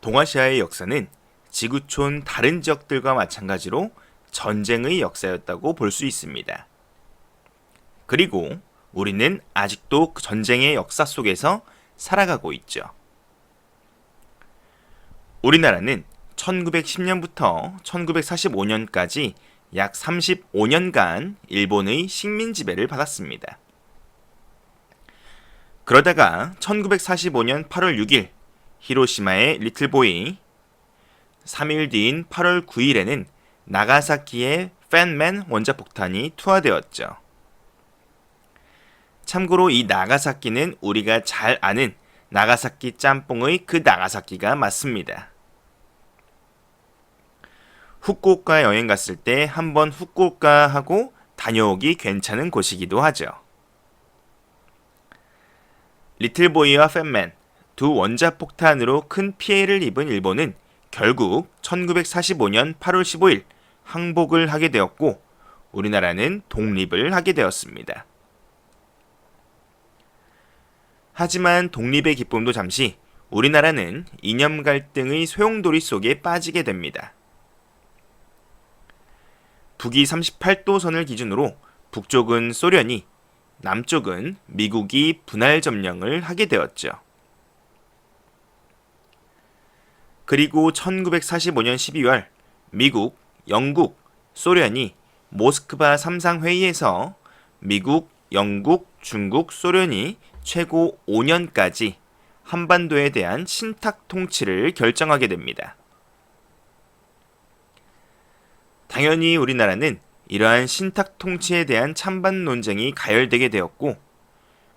동아시아의 역사는 지구촌 다른 지역들과 마찬가지로 전쟁의 역사였다고 볼 수 있습니다. 그리고 우리는 아직도 그 전쟁의 역사 속에서 살아가고 있죠. 우리나라는 1910년부터 1945년까지 약 35년간 일본의 식민 지배를 받았습니다. 그러다가 1945년 8월 6일 히로시마의 리틀보이 3일 뒤인 8월 9일에는 나가사키의 팬맨 원자폭탄이 투하되었죠. 참고로 이 나가사키는 우리가 잘 아는 나가사키 짬뽕의 그 나가사키가 맞습니다. 후쿠오카 여행 갔을 때 한번 후쿠오카 하고 다녀오기 괜찮은 곳이기도 하죠. 리틀보이와 팬맨 두 원자폭탄으로 큰 피해를 입은 일본은 결국 1945년 8월 15일 항복을 하게 되었고 우리나라는 독립을 하게 되었습니다. 하지만 독립의 기쁨도 잠시 우리나라는 이념 갈등의 소용돌이 속에 빠지게 됩니다. 북위 38도선을 기준으로 북쪽은 소련이, 남쪽은 미국이 분할 점령을 하게 되었죠. 그리고 1945년 12월 미국, 영국, 소련이 모스크바 3상 회의에서 미국, 영국, 중국, 소련이 최고 5년까지 한반도에 대한 신탁 통치를 결정하게 됩니다. 당연히 우리나라는 이러한 신탁 통치에 대한 찬반 논쟁이 가열되게 되었고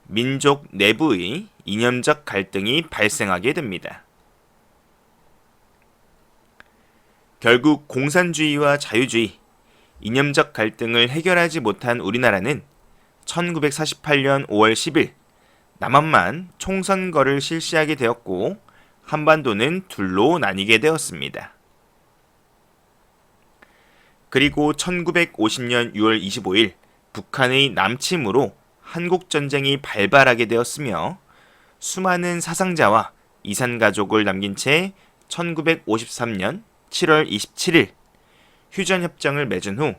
민족 내부의 이념적 갈등이 발생하게 됩니다. 결국 공산주의와 자유주의, 이념적 갈등을 해결하지 못한 우리나라는 1948년 5월 10일 남한만 총선거를 실시하게 되었고 한반도는 둘로 나뉘게 되었습니다. 그리고 1950년 6월 25일 북한의 남침으로 한국전쟁이 발발하게 되었으며 수많은 사상자와 이산가족을 남긴 채 1953년 7월 27일 휴전 협정을 맺은 후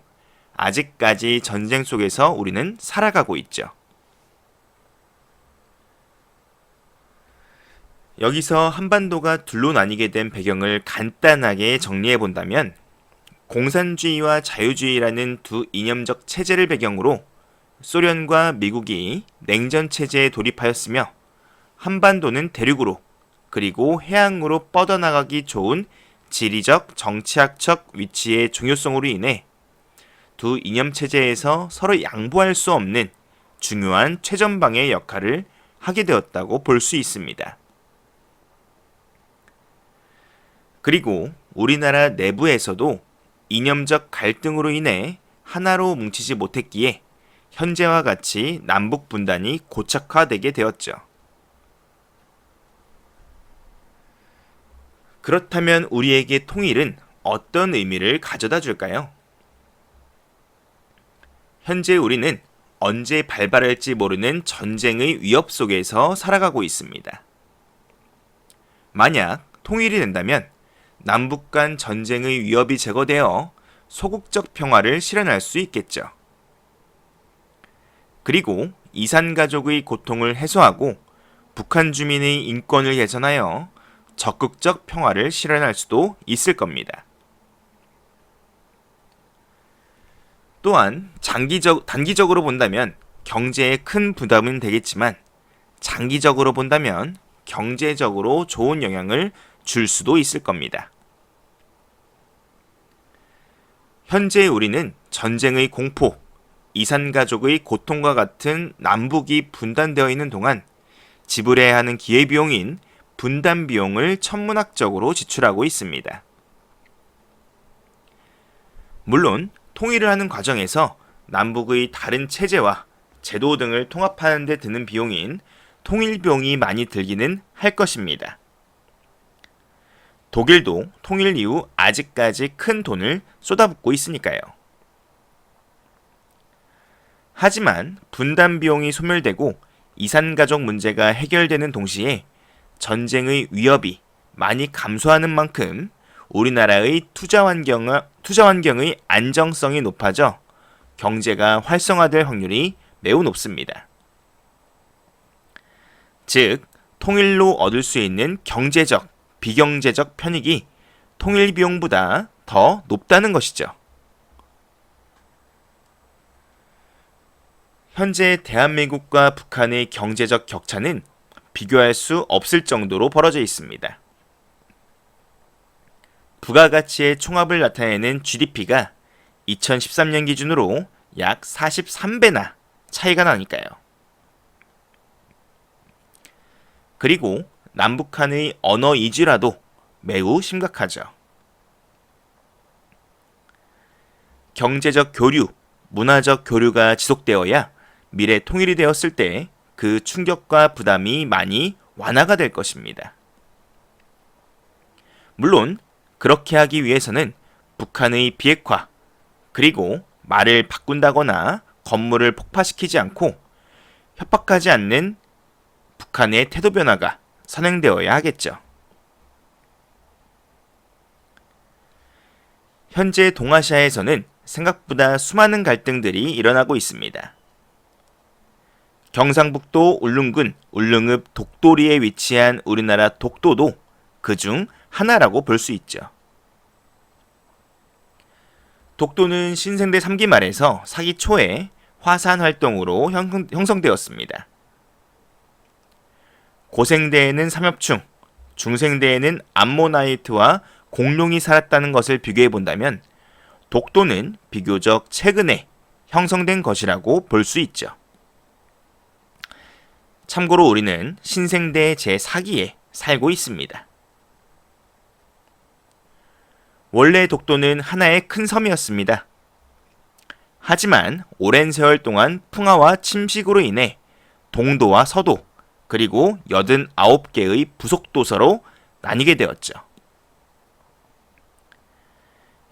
아직까지 전쟁 속에서 우리는 살아가고 있죠. 여기서 한반도가 둘로 나뉘게 된 배경을 간단하게 정리해 본다면 공산주의와 자유주의라는 두 이념적 체제를 배경으로 소련과 미국이 냉전 체제에 돌입하였으며 한반도는 대륙으로 그리고 해양으로 뻗어나가기 좋은 지리적 정치학적 위치의 중요성으로 인해 두 이념 체제에서 서로 양보할 수 없는 중요한 최전방의 역할을 하게 되었다고 볼 수 있습니다. 그리고 우리나라 내부에서도 이념적 갈등으로 인해 하나로 뭉치지 못했기에 현재와 같이 남북 분단이 고착화되게 되었죠. 그렇다면 우리에게 통일은 어떤 의미를 가져다 줄까요? 현재 우리는 언제 발발할지 모르는 전쟁의 위협 속에서 살아가고 있습니다. 만약 통일이 된다면 남북 간 전쟁의 위협이 제거되어 소국적 평화를 실현할 수 있겠죠. 그리고 이산 가족의 고통을 해소하고 북한 주민의 인권을 개선하여 적극적 평화를 실현할 수도 있을 겁니다. 또한 장기적 단기적으로 본다면 경제에 큰 부담은 되겠지만 장기적으로 본다면 경제적으로 좋은 영향을 줄 수도 있을 겁니다. 현재 우리는 전쟁의 공포, 이산 가족의 고통과 같은 남북이 분단되어 있는 동안 지불해야 하는 기회비용인 분단 비용을 천문학적으로 지출하고 있습니다. 물론 통일을 하는 과정에서 남북의 다른 체제와 제도 등을 통합하는 데 드는 비용인 통일 비용이 많이 들기는 할 것입니다. 독일도 통일 이후 아직까지 큰 돈을 쏟아붓고 있으니까요. 하지만 분단 비용이 소멸되고 이산 가족 문제가 해결되는 동시에 전쟁의 위협이 많이 감소하는 만큼 우리나라의 투자 환경 투자 환경의 안정성이 높아져 경제가 활성화될 확률이 매우 높습니다. 즉, 통일로 얻을 수 있는 경제적, 비경제적 편익이 통일 비용보다 더 높다는 것이죠. 현재 대한민국과 북한의 경제적 격차는 비교할 수 없을 정도로 벌어져 있습니다. 부가가치의 총합을 나타내는 GDP가 2013년 기준으로 약 43배나 차이가 나니까요. 그리고 남북한의 언어 이주라도 매우 심각하죠. 경제적 교류, 문화적 교류가 지속되어야 미래 통일이 되었을 때 그 충격과 부담이 많이 완화가 될 것입니다. 물론 그렇게 하기 위해서는 북한의 비핵화 그리고 말을 바꾼다거나 건물을 폭파시키지 않고 협박하지 않는 북한의 태도 변화가 선행되어야 하겠죠. 현재 동아시아에서는 생각보다 수많은 갈등들이 일어나고 있습니다. 경상북도 울릉군 울릉읍 독도리에 위치한 우리나라 독도도 그 중 하나라고 볼 수 있죠. 독도는 신생대 3기 말에서 4기 초에 화산 활동으로 형성 되었습니다. 고생대에는 삼엽충, 중생대에는 암모나이트와 공룡이 살았다는 것을 비교해 본다면 독도는 비교적 최근에 형성된 것이라고 볼 수 있죠. 참고로 우리는 신생대 제4기에 살고 있습니다. 원래 독도는 하나의 큰 섬이었습니다. 하지만 오랜 세월 동안 풍화와 침식으로 인해 동도와 서도 그리고 89개의 부속도서로 나뉘게 되었죠.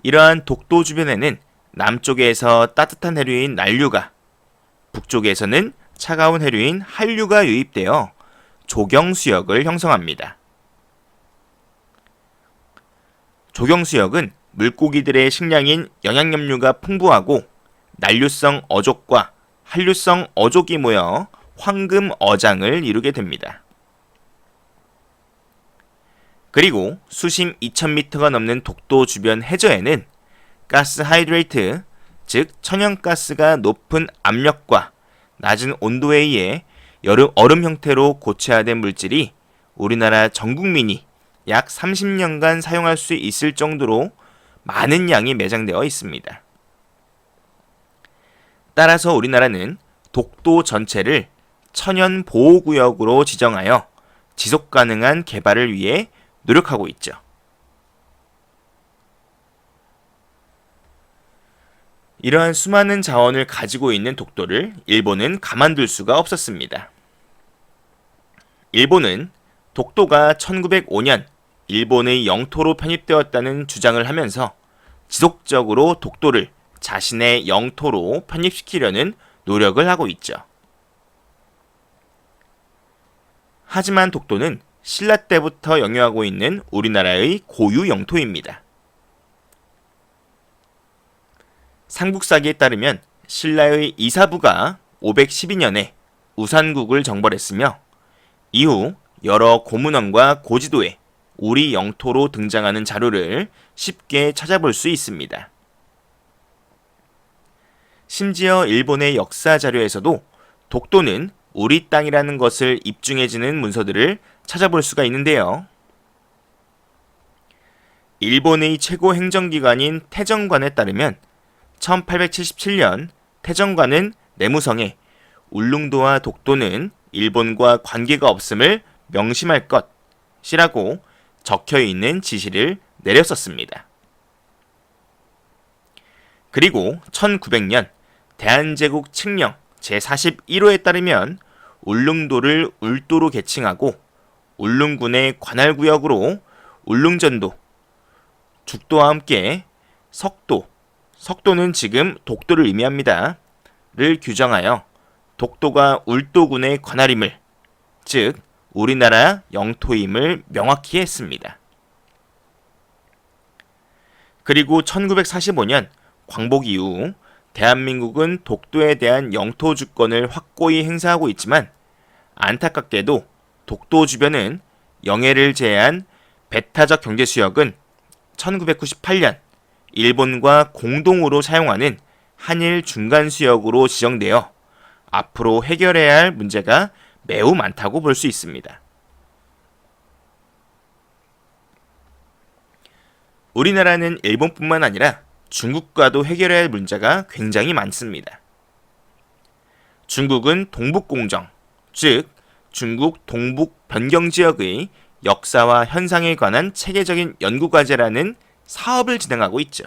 이러한 독도 주변에는 남쪽에서 따뜻한 해류인 난류가, 북쪽에서는 차가운 해류인 한류가 유입되어 조경수역을 형성합니다. 조경수역은 물고기들의 식량인 영양염류가 풍부하고 난류성 어족과 한류성 어족이 모여 황금 어장을 이루게 됩니다. 그리고 수심 2000m가 넘는 독도 주변 해저에는 가스 하이드레이트, 즉 천연가스가 높은 압력과 낮은 온도에 의해 여름 얼음 형태로 고체화된 물질이 우리나라 전 국민이 약 30년간 사용할 수 있을 정도로 많은 양이 매장되어 있습니다. 따라서 우리나라는 독도 전체를 천연 보호구역으로 지정하여 지속 가능한 개발을 위해 노력하고 있죠. 이러한 수많은 자원을 가지고 있는 독도를 일본은 가만둘 수가 없었습니다. 일본은 독도가 1905년 일본의 영토로 편입되었다는 주장을 하면서 지속적으로 독도를 자신의 영토로 편입시키려는 노력을 하고 있죠. 하지만 독도는 신라 때부터 영유하고 있는 우리나라의 고유 영토입니다. 삼국사기에 따르면 신라의 이사부가 512년에 우산국을 정벌했으며 이후 여러 고문원과 고지도에 우리 영토로 등장하는 자료를 쉽게 찾아볼 수 있습니다. 심지어 일본의 역사 자료에서도 독도는 우리 땅이라는 것을 입증해주는 문서들을 찾아볼 수가 있는데요. 일본의 최고 행정기관인 태정관에 따르면 1877년 태정관은 내무성에 울릉도와 독도는 일본과 관계가 없음을 명심할 것이라고 적혀 있는 지시를 내렸었습니다. 그리고 1900년 대한제국 칙령 제41호에 따르면 울릉도를 울도로 개칭하고 울릉군의 관할구역으로 울릉전도, 죽도와 함께 석도, 석도는 지금 독도를 의미합니다. 를 규정하여 독도가 울도군의 관할임을, 즉 우리나라 영토임을 명확히 했습니다. 그리고 1945년 광복 이후 대한민국은 독도에 대한 영토 주권을 확고히 행사하고 있지만 안타깝게도 독도 주변은 영해를 제외한 배타적 경제 수역은 1998년 일본과 공동으로 사용하는 한일 중간 수역으로 지정되어 앞으로 해결해야 할 문제가 매우 많다고 볼 수 있습니다. 우리나라는 일본뿐만 아니라 중국과도 해결해야 할 문제가 굉장히 많습니다. 중국은 동북공정, 즉 중국 동북 변경 지역의 역사와 현상에 관한 체계적인 연구 과제라는 사업을 진행하고 있죠.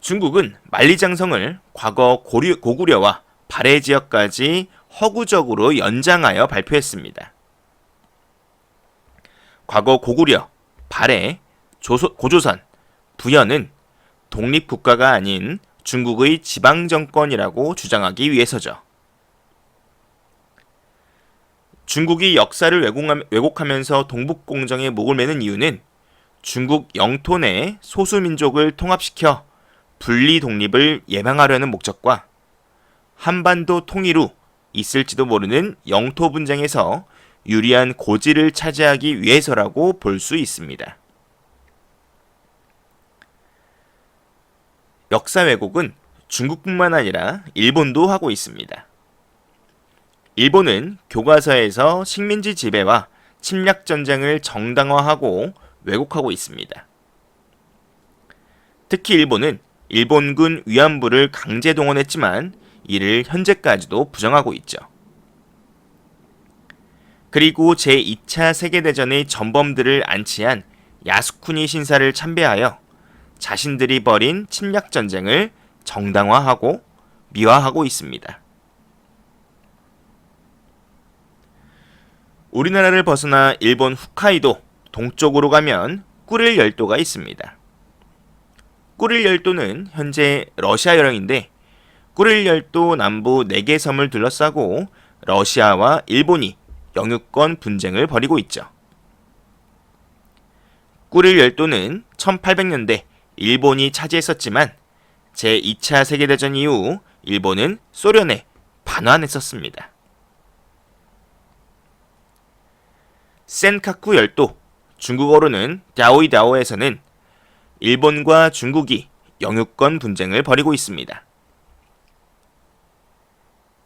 중국은 만리장성을 과거 고려, 고구려와 발해 지역까지 허구적으로 연장하여 발표했습니다. 과거 고구려, 발해, 조소, 고조선, 부여는 독립국가가 아닌 중국의 지방정권이라고 주장하기 위해서죠. 중국이 역사를 왜곡하면서 동북공정에 목을 매는 이유는 중국 영토 내 소수민족을 통합시켜 분리 독립을 예방하려는 목적과 한반도 통일 후 있을지도 모르는 영토 분쟁에서 유리한 고지를 차지하기 위해서라고 볼 수 있습니다. 역사 왜곡은 중국뿐만 아니라 일본도 하고 있습니다. 일본은 교과서에서 식민지 지배와 침략 전쟁을 정당화하고 왜곡하고 있습니다. 특히 일본은 일본군 위안부를 강제 동원했지만 이를 현재까지도 부정하고 있죠. 그리고 제2차 세계대전의 전범들을 안치한 야스쿠니 신사를 참배하여 자신들이 벌인 침략 전쟁을 정당화하고 미화하고 있습니다. 우리나라를 벗어나 일본 홋카이도 동쪽으로 가면 꾸릴 열도가 있습니다. 꾸릴 열도는 현재 러시아 여령인데 꾸릴 열도 남부 4개 섬을 둘러싸고 러시아와 일본이 영유권 분쟁을 벌이고 있죠. 꾸릴 열도는 1800년대 일본이 차지했었지만 제2차 세계대전 이후 일본은 소련에 반환했었습니다. 센카쿠 열도, 중국어로는 갸오이다오에서는 일본과 중국이 영유권 분쟁을 벌이고 있습니다.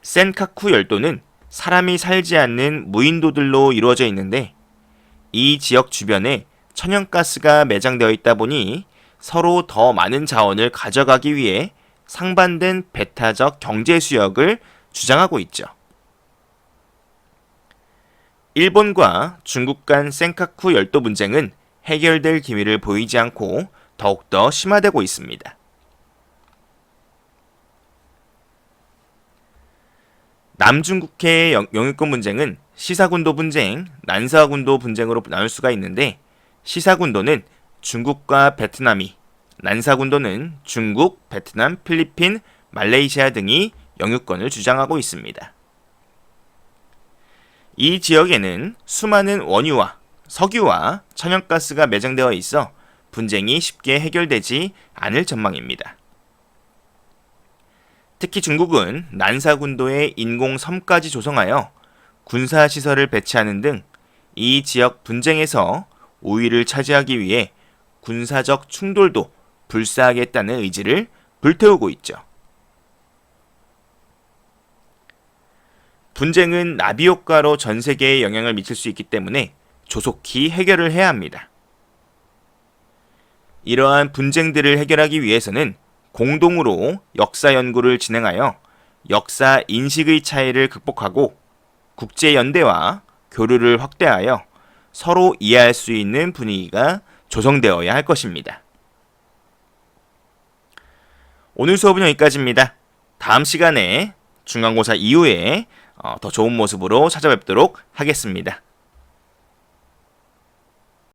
센카쿠 열도는 사람이 살지 않는 무인도들로 이루어져 있는데 이 지역 주변에 천연가스가 매장되어 있다 보니 서로 더 많은 자원을 가져가기 위해 상반된 배타적 경제 수역을 주장하고 있죠. 일본과 중국 간 센카쿠 열도 분쟁은 해결될 기미를 보이지 않고 더욱더 심화되고 있습니다. 남중국해의 영유권 분쟁은 시사군도 분쟁, 난사군도 분쟁으로 나눌 수가 있는데 시사군도는 중국과 베트남이, 난사군도는 중국, 베트남, 필리핀, 말레이시아 등이 영유권을 주장하고 있습니다. 이 지역에는 수많은 원유와 석유와 천연가스가 매장되어 있어 분쟁이 쉽게 해결되지 않을 전망입니다. 특히 중국은 난사군도에 인공 섬까지 조성하여 군사 시설을 배치하는 등 이 지역 분쟁에서 우위를 차지하기 위해 군사적 충돌도 불사하겠다는 의지를 불태우고 있죠. 분쟁은 나비 효과로 전 세계에 영향을 미칠 수 있기 때문에 조속히 해결을 해야 합니다. 이러한 분쟁들을 해결하기 위해서는 공동으로 역사 연구를 진행하여 역사 인식의 차이를 극복하고 국제 연대와 교류를 확대하여 서로 이해할 수 있는 분위기가 조성되어야 할 것입니다. 오늘 수업은 여기까지입니다. 다음 시간에 중간고사 이후에 어, 더 좋은 모습으로 찾아뵙도록 하겠습니다.